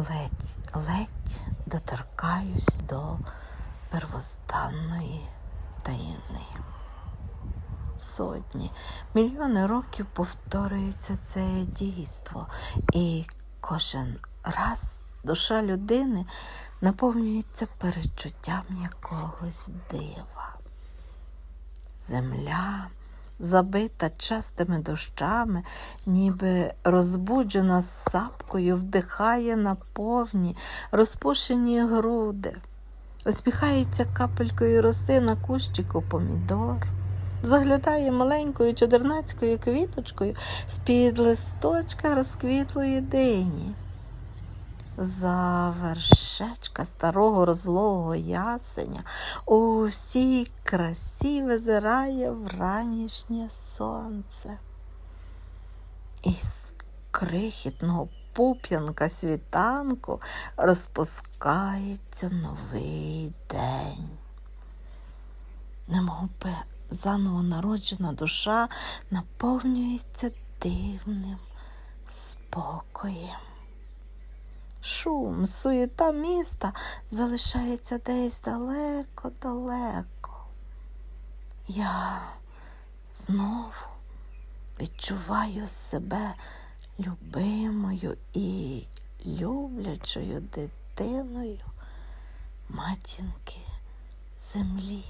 ледь-ледь доторкаюсь до первозданної таїни. Сотні, мільйони років повторюється це дійство, і кожен раз душа людини наповнюється перечуттям якогось дива. Земля, забита частими дощами, ніби розбуджена сапкою, вдихає на повні, розпушені груди, усміхається капелькою роси на кущику помідор, заглядає маленькою чудернацькою квіточкою з-під листочка розквітлої дині. За вершечка старого розлогого ясеня у всій красі визирає вранішнє сонце. Із крихітного пуп'янка світанку розпускається новий день. Немовби заново народжена душа наповнюється дивним спокоєм. Шум, суєта міста залишається десь далеко-далеко. Я знову відчуваю себе любимою і люблячою дитиною матінки землі.